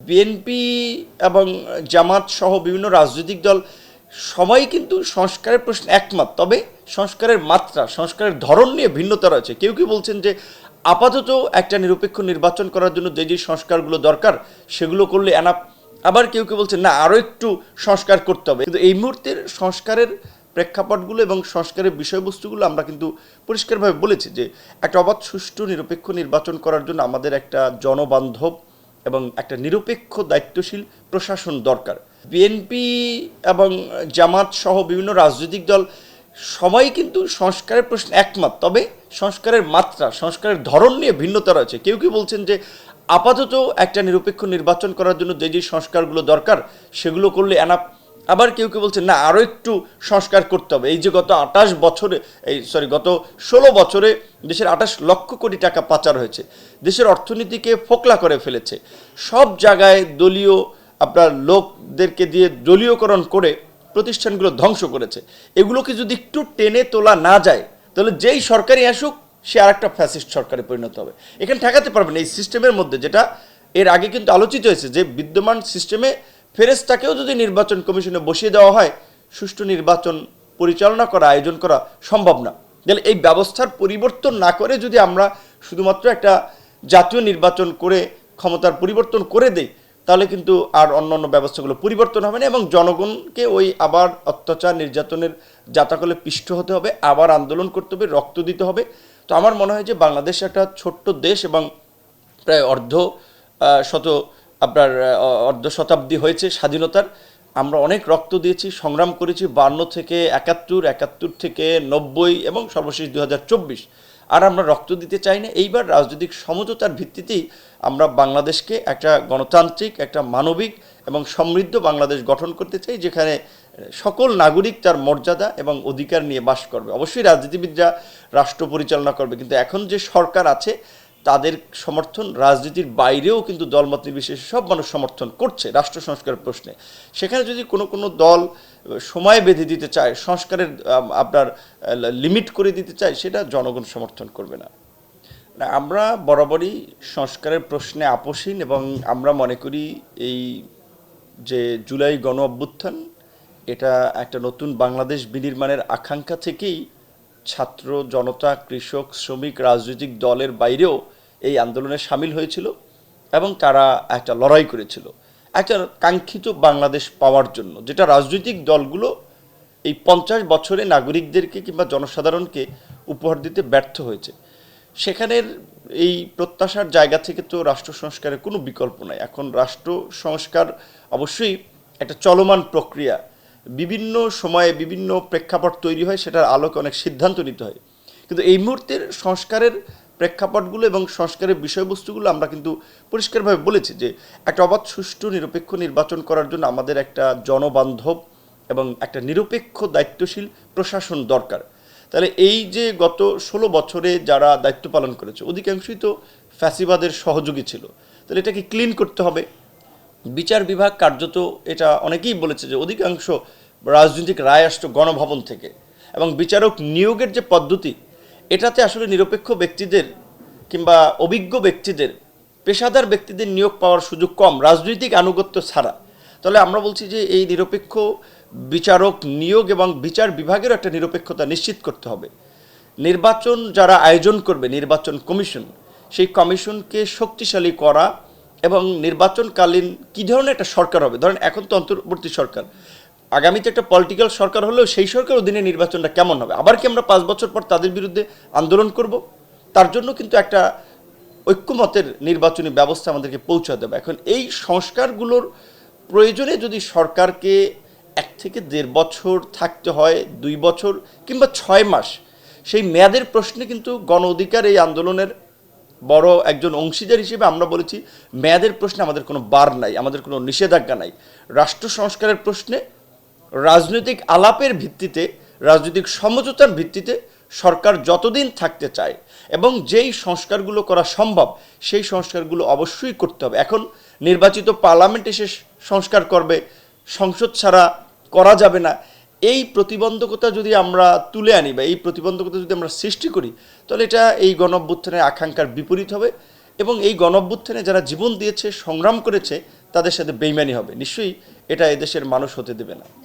BNP এবং জামাত সহ বিভিন্ন রাজনৈতিক দল, সবাই কিন্তু সংস্কারের প্রশ্নে একমত। তবে সংস্কারের মাত্রা, সংস্কারের ধরন নিয়ে ভিন্নতা রয়েছে। কেউ কেউ বলছেন যে আপাতত একটা নিরপেক্ষ নির্বাচন করার জন্য যে যে সংস্কারগুলো দরকার, সেগুলো করলে এনাফ আবার কেউ কেউ বলছেন, না আরও একটু সংস্কার করতে হবে। কিন্তু এই মুহূর্তের সংস্কারের প্রেক্ষাপটগুলো এবং সংস্কারের বিষয়বস্তুগুলো আমরা কিন্তু পরিষ্কারভাবে বলেছি যে একটা অবাধ, সুষ্ঠু, নিরপেক্ষ নির্বাচন করার জন্য আমাদের একটা জনবান্ধব এবং একটা নিরপেক্ষ দায়িত্বশীল প্রশাসন দরকার। বিএনপি এবং জামাত সহ বিভিন্ন রাজনৈতিক দল সবাই কিন্তু সংস্কারের প্রশ্ন একমত, তবে সংস্কারের মাত্রা, সংস্কারের ধরন নিয়ে ভিন্নতা রয়েছে। কেউ কেউ বলছেন যে আপাতত একটা নিরপেক্ষ নির্বাচন করার জন্য যে যে সংস্কারগুলো দরকার, সেগুলো করলে এনাফ আবার কেউ কেউ বলছে, না আরও একটু সংস্কার করতে হবে। এই যে গত আঠাশ বছরে, এই সরি গত ষোলো বছরে দেশের আঠাশ লক্ষ কোটি টাকা পাচার হয়েছে। দেশের অর্থনীতিকে ফোকলা করে ফেলেছে। সব জায়গায় দলীয়, আপনার লোকদেরকে দিয়ে দলীয়করণ করে প্রতিষ্ঠানগুলো ধ্বংস করেছে। এগুলোকে যদি একটু টেনে তোলা না যায়, তাহলে যেই সরকারি আসুক, সে আর একটা ফ্যাসিস্ট সরকারে পরিণত হবে। এখানে ঠেকাতে পারবেন এই সিস্টেমের মধ্যে যেটা, এর আগে কিন্তু আলোচিত হয়েছে যে বিদ্যমান সিস্টেমে ফেরেস্তাকেও যদি নির্বাচন কমিশনে বসিয়ে দেওয়া হয়, সুষ্ঠু নির্বাচন পরিচালনা করা, আয়োজন করা সম্ভব না। তাহলে এই ব্যবস্থার পরিবর্তন না করে যদি আমরা শুধুমাত্র একটা জাতীয় নির্বাচন করে, ক্ষমতার পরিবর্তন করে দেই, তাহলে কিন্তু আর অন্যান্য ব্যবস্থাগুলো পরিবর্তন হবে না এবং জনগণকে ওই আবার অত্যাচার নির্যাতনের যাতাকলে পিষ্ট হতে হবে, আবার আন্দোলন করতে হবে, রক্ত দিতে হবে। তো আমার মনে হয় যে বাংলাদেশ একটা ছোট্ট দেশ এবং প্রায় অর্ধ শত আপনার অর্ধ শতাব্দী হয়েছে স্বাধীনতার। আমরা অনেক রক্ত দিয়েছি, সংগ্রাম করেছি বান্ন থেকে একাত্তর একাত্তর থেকে নব্বই এবং সর্বশেষ দু হাজার চব্বিশ। আর আমরা রক্ত দিতে চাই না। এইবার রাজনৈতিক সমঝোতার ভিত্তিতেই আমরা বাংলাদেশকে একটা গণতান্ত্রিক, একটা মানবিক এবং সমৃদ্ধ বাংলাদেশ গঠন করতে চাই, যেখানে সকল নাগরিক তার মর্যাদা এবং অধিকার নিয়ে বাস করবে। অবশ্যই রাজনীতিবিদরা রাষ্ট্র পরিচালনা করবে, কিন্তু এখন যে সরকার আছে তাদের সমর্থন, রাজনীতির বাইরেও কিন্তু দলমত নির্বিশেষে সব মানুষ সমর্থন করছে রাষ্ট্র সংস্কারের প্রশ্নে। সেখানে যদি কোনো কোনো দল সময় বেঁধে দিতে চায়, সংস্কারের আপনার লিমিট করে দিতে চায়, সেটা জনগণ সমর্থন করবে না। আমরা বরাবরই সংস্কারের প্রশ্নে আপোষহীন এবং আমরা মনে করি এই যে জুলাই গণ অভ্যুত্থান এটা একটা নতুন বাংলাদেশ বিনির্মাণের আকাঙ্ক্ষা থেকেই ছাত্র, জনতা, কৃষক, শ্রমিক, রাজনৈতিক দলের বাইরেও এই আন্দোলনে সামিল হয়েছিল এবং তারা একটা লড়াই করেছিল। একটা কাঙ্ক্ষিত বাংলাদেশ পাওয়ার জন্য, যেটা রাজনৈতিক দলগুলো এই পঞ্চাশ বছরে নাগরিকদেরকে কিংবা জনসাধারণকে উপহার দিতে ব্যর্থ হয়েছে। সেখানের এই প্রত্যাশার জায়গা থেকে তো রাষ্ট্র সংস্কারের কোনো বিকল্প নাই। এখন রাষ্ট্র সংস্কার অবশ্যই একটা চলমান প্রক্রিয়া বিভিন্ন সময়ে বিভিন্ন প্রেক্ষাপট তৈরি হয়, সেটার আলোকে অনেক সিদ্ধান্ত নিতে হয়। কিন্তু এই মুহূর্তের সংস্কারের প্রেক্ষাপটগুলো এবং সংস্কারের বিষয়বস্তুগুলো আমরা কিন্তু পরিষ্কারভাবে বলেছি যে, একটা অবাধ, সুষ্ঠু, নিরপেক্ষ নির্বাচন করার জন্য আমাদের একটা জনবান্ধব এবং একটা নিরপেক্ষ, দায়িত্বশীল প্রশাসন দরকার। তাহলে এই যে গত ষোলো বছরে যারা দায়িত্ব পালন করেছে, অধিকাংশই তো ফ্যাসিবাদের সহযোগী ছিল। তাহলে এটাকে ক্লিন করতে হবে। বিচার বিভাগ কার্যত এটা অনেকেই বলেছে যে অধিকাংশ রাজনৈতিক রায় আসতো গণভবন থেকে এবং বিচারক নিয়োগের যে পদ্ধতি, এটাতে আসলে নিরপেক্ষ ব্যক্তিদের কিংবা অভিজ্ঞ ব্যক্তিদের, পেশাদার ব্যক্তিদের নিয়োগ পাওয়ার সুযোগ কম, রাজনৈতিক আনুগত্য ছাড়া। তাহলে আমরা বলছি যে এই নিরপেক্ষ বিচারক নিয়োগ এবং বিচার বিভাগের একটা নিরপেক্ষতা নিশ্চিত করতে হবে। নির্বাচন যারা আয়োজন করবে, নির্বাচন কমিশন, সেই কমিশনকে শক্তিশালী করা এবং নির্বাচনকালীন কী ধরনের একটা সরকার হবে? ধরেন এখন তো অন্তর্বর্তী সরকার। আগামীতে একটা পলিটিক্যাল সরকার হলেও সেই সরকার অধীনে নির্বাচনটা কেমন হবে? আবার কি আমরা পাঁচ বছর পর তাদের বিরুদ্ধে আন্দোলন করব? তার জন্য কিন্তু একটা ঐক্যমতের নির্বাচনী ব্যবস্থা আমাদেরকে পৌঁছাতে হবে। এখন এই সংস্কারগুলোর প্রয়োজনে যদি সরকারকে এক থেকে দেড় বছর থাকতে হয়, দুই বছর কিংবা ছয় মাস, সেই মেয়াদের প্রশ্নে কিন্তু গণ অধিকার এই আন্দোলনের বড় একজন অংশীদার হিসেবে আমরা বলেছি, মেয়াদের প্রশ্নে আমাদের কোনো বার নাই, আমাদের কোনো নিষেধাজ্ঞা নাই। রাষ্ট্র সংস্কারের প্রশ্নে রাজনৈতিক আলাপের ভিত্তিতে, রাজনৈতিক সমঝোতার ভিত্তিতে সরকার যতদিন থাকতে চায় এবং যেই সংস্কারগুলো করা সম্ভব, সেই সংস্কারগুলো অবশ্যই করতে হবে। এখন নির্বাচিত পার্লামেন্ট এসে সংস্কার করবে, সংসদ ছাড়া করা যাবে না এই প্রতিবন্ধকতা যদি আমরা তুলে আনি বা এই প্রতিবন্ধকতা যদি আমরা সৃষ্টি করি, তাহলে এটা এই গণঅভ্যুত্থানের আকাঙ্ক্ষার বিপরীত হবে এবং এই গণঅভ্যুত্থানে যারা জীবন দিয়েছে, সংগ্রাম করেছে, তাদের সাথে বেইমানি হবে। নিশ্চয়ই এটা এদেশের মানুষ হতে দেবে না।